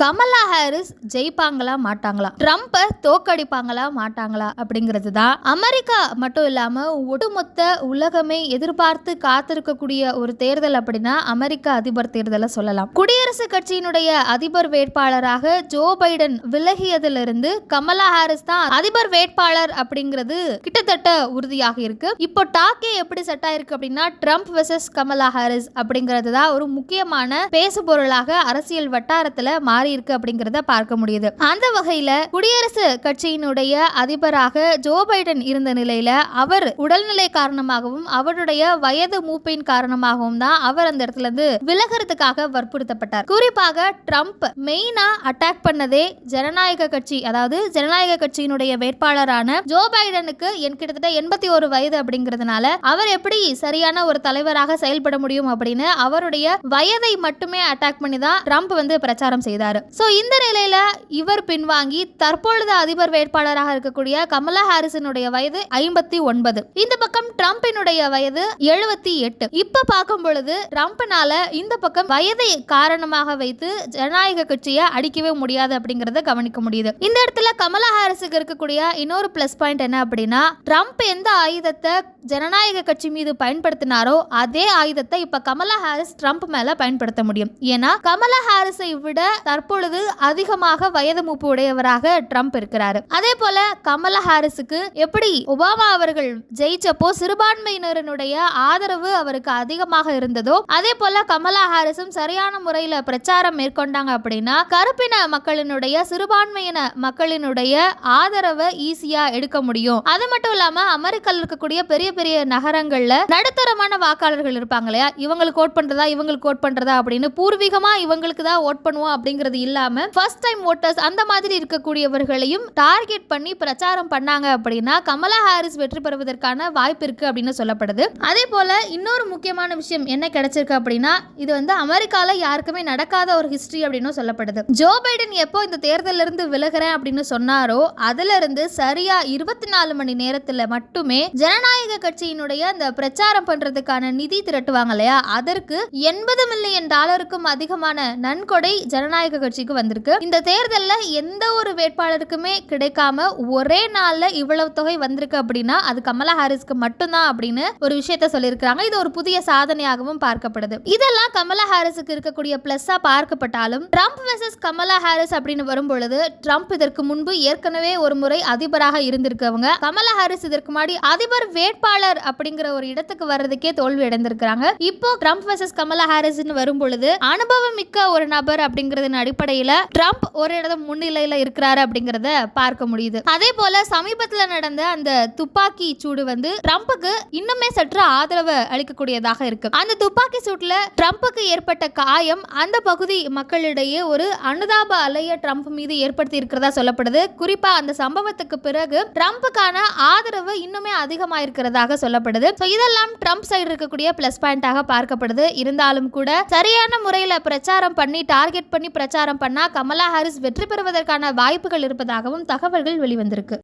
Kamala Harris ஜெயிப்பாங்களா மாட்டாங்களா? ட்ரம்ப்பை தோக்கடிப்பாங்களா மாட்டாங்களா? அப்படிங்கிறது தான் அமெரிக்கா மட்டும் இல்லாம ஒட்டுமொத்த உலகமே எதிர்பார்த்து காத்திருக்கக்கூடிய ஒரு தேர்தல் அப்படின்னா அமெரிக்க அதிபர் தேர்தலை சொல்லலாம். குடியரசுக் கட்சியினுடைய அதிபர் வேட்பாளராக ஜோ பைடன் விலகியதிலிருந்து கமலா ஹாரிஸ் தான் அதிபர் வேட்பாளர் அப்படிங்கிறது கிட்டத்தட்ட உறுதியாக இருக்கு. இப்போ டாக்கே எப்படி செட் ஆயிருக்கு அப்படின்னா ட்ரம்ப் வெர்சஸ் கமலா ஹாரிஸ் அப்படிங்கிறது தான் ஒரு முக்கியமான பேசு பொருளாக அரசியல் வட்டாரத்தில் மாறி இருக்கு அப்படிங்கிறத பார்க்க முடியுது. அந்த வகையில குடியரசு கட்சியினுடைய அதிபராக ஜோ பைடன் இருந்த நிலையில அவர் உடல்நிலை காரணமாகவும் அவருடைய வயது மூப்பின் காரணமாகவும் தான் அவர் அந்த இடத்துல இருந்து விலகிறதுக்காக வற்புறுத்தப்பட்டார். குறிப்பாக ட்ரம்ப் மெயினா அட்டாக் பண்ணதே ஜனநாயக கட்சி அதாவது ஜனநாயக கட்சியினுடைய வேட்பாளரான ஜோ பைடனுக்கு என் கிட்டத்தட்ட எண்பத்தி ஒரு வயது அப்படிங்கிறதுனால அவர் எப்படி சரியான ஒரு தலைவராக செயல்பட முடியும் அப்படின்னு அவருடைய வயதை மட்டுமே அட்டாக் பண்ணி தான் ட்ரம்ப் வந்து பிரச்சாரம் செய்தார். சோ இந்த நிலையில இவர் பின்வாங்கி தற்பொழுது அதிபர் வேட்பாளராக இருக்கக்கூடிய கமலா ஹாரிசனுடைய வயது ஐம்பத்தி ஒன்பது. இந்த பக்கம் ட்ரம்பினுடைய வயது எழுபத்தி எட்டு. இப்ப பார்க்கும் பொழுது ட்ரம்ப்னால இந்த பக்கம் வயதை காரணமாக வைத்து ஜனநாயக கட்சியை அடிக்கவே முடியாது அப்படிங்கறத கவனிக்க முடியுது. இந்த இடத்துல கமலா ஹாரிஸுக்கு இருக்கக்கூடிய இன்னொரு பிளஸ் பாயிண்ட் என்ன அப்படின்னா ட்ரம்ப் எந்த ஆயுதத்தை ஜனநாயக கட்சி மீது பயன்படுத்தினாரோ அதே ஆயுதத்தை இப்ப கமலா ஹாரிஸ் ட்ரம்ப் மேல பயன்படுத்த முடியும். ஏன்னா கமலா ஹாரிஸை விட தற்பொழுது அதிகமாக வயது மூப்பு உடையவராக ட்ரம்ப் இருக்கிறாரு. அதே போல கமலா ஹாரிஸுக்கு எப்படி ஒபாமா அவர்கள் ஜெயிச்சப்போ சிறுபான்மையினருடைய ஆதரவு அவருக்கு அதிகமாக இருந்ததோ அதே போல கமலா ஹாரிஸும் சரியான முறையில பிரச்சாரம் மேற்கொண்டாங்க அப்படின்னா கருப்பின மக்களினுடைய சிறுபான்மையின மக்களினுடைய ஆதரவை ஈஸியா எடுக்க முடியும். அது மட்டும் இல்லாம அமெரிக்கால இருக்கக்கூடிய பெரிய பெரிய நகரங்கள்ல நடுத்தரமான வாக்காளர்கள் இருப்பாங்க இல்லையா? இவங்களுக்கு ஓட் பண்றதா? இவங்களுக்கு ஓட் பண்றதா? அப்படின்னு பூர்வீகமா இவங்களுக்கு தான் ஓட் பண்ணுவோம் அப்படிங்கிறது அப்படிங்கிறது இல்லாம ஃபர்ஸ்ட் டைம் ஓட்டர்ஸ் அந்த மாதிரி இருக்கக்கூடியவர்களையும் டார்கெட் பண்ணி பிரச்சாரம் பண்ணாங்க அப்படின்னா கமலா ஹாரிஸ் வெற்றி பெறுவதற்கான வாய்ப்பு இருக்கு அப்படின்னு சொல்லப்படுது. அதே போல இன்னொரு முக்கியமான விஷயம் என்ன கிடைச்சிருக்கு அப்படின்னா இது வந்து அமெரிக்கால யாருக்குமே நடக்காத ஒரு ஹிஸ்டரி அப்படின்னு சொல்லப்படுது. ஜோ பைடன் எப்போ இந்த தேர்தலில் இருந்து விலகிறேன் அப்படின்னு சொன்னாரோ அதுல இருந்து சரியா இருபத்தி நாலு மணி நேரத்துல மட்டுமே ஜனநாயக கட்சியினுடைய அந்த பிரச்சாரம் பண்றதுக்கான நிதி திரட்டுவாங்க இல்லையா? அதற்கு எண்பது மில்லியன் டாலருக்கும் அதிகமான நன்கொடை ஜனநாயக கட்சிக்கு வந்திருக்கு. இந்த தேர்தலில் எந்த ஒரு வேட்பாளருக்குமே கிடைக்காம ஒரே நாளில் இவ்வளவு தொகை வந்திருக்கு அப்படின்னா அது கமலா ஹாரிஸ்க்கு மட்டும்தான் அப்படின்னு ஒரு விஷயத்த சொல்லியிருக்கிறாங்க. இது ஒரு புதிய சாதனையாகவும் பார்க்கப்படுது. இதெல்லாம் கமலா ஹாரிஸுக்கு இருக்கக்கூடிய பிளஸ்ஸா பார்க்கப்பட்டாலும் ட்ரம்ப் வெர்சஸ் கமலா ஹாரிஸ் அப்படின்னு வரும்பொழுது ட்ரம்ப் இதற்கு முன்பு ஏற்கனவே ஒரு முறை அதிபராக இருந்திருக்கவங்க கமலா ஹாரிஸ் இதற்கு முன்னாடி அதிபர் வேட்பாளர் அப்படிங்கிற ஒரு இடத்துக்கு வர்றதுக்கே தோல்வி அடைந்திருக்கிறாங்க. இப்போ ட்ரம்ப் வெர்சஸ் கமலா ஹாரிஸ் வரும் பொழுது அனுபவம் மிக்க ஒரு நபர் அப்படிங்கறதின் அடிப்படையில ட்ரம்ப் ஒரு இடம் முன்னிலையில இருக்கிறாரு அப்படிங்கறத பார்க்க முடியுது. அதே போல சமீபத்துல நடந்த அந்த துப்பாக்கி சூடு வந்து ட்ரம்ப்புக்கு இன்னுமே சற்று ஆதரவு அளிக்கக்கூடியதாக இருக்கு. அந்த துப்பாக்கி சூட்ல ட்ரம்ப்புக்கு ஏற்பட்ட காயம் அந்த பகுதி மக்களிடையே ஒரு அனுதாப அலைய ட்ரம்ப் மீது ஏற்படுத்தி இருக்கிறதா சொல்லப்படுது. குறிப்பா அந்த சம்பவத்துக்கு பிறகு ட்ரம்ப்புக்கான ஆதரவு இன்னுமே அதிகமாயிருக்கிறதாக சொல்லப்படுது. இதெல்லாம் ட்ரம்ப் சைடு இருக்கக்கூடிய பிளஸ் பாயிண்டாக பார்க்கப்படுது. இருந்தாலும் கூட சரியான முறையில பிரச்சாரம் பண்ணி டார்கெட் பண்ணி பிரச்சாரம் பண்ணா கமலா ஹாரிஸ் வெற்றி பெறுவதற்கான வாய்ப்புகள் இருப்பதாகவும் தகவல்கள் வெளிவந்திருக்கு.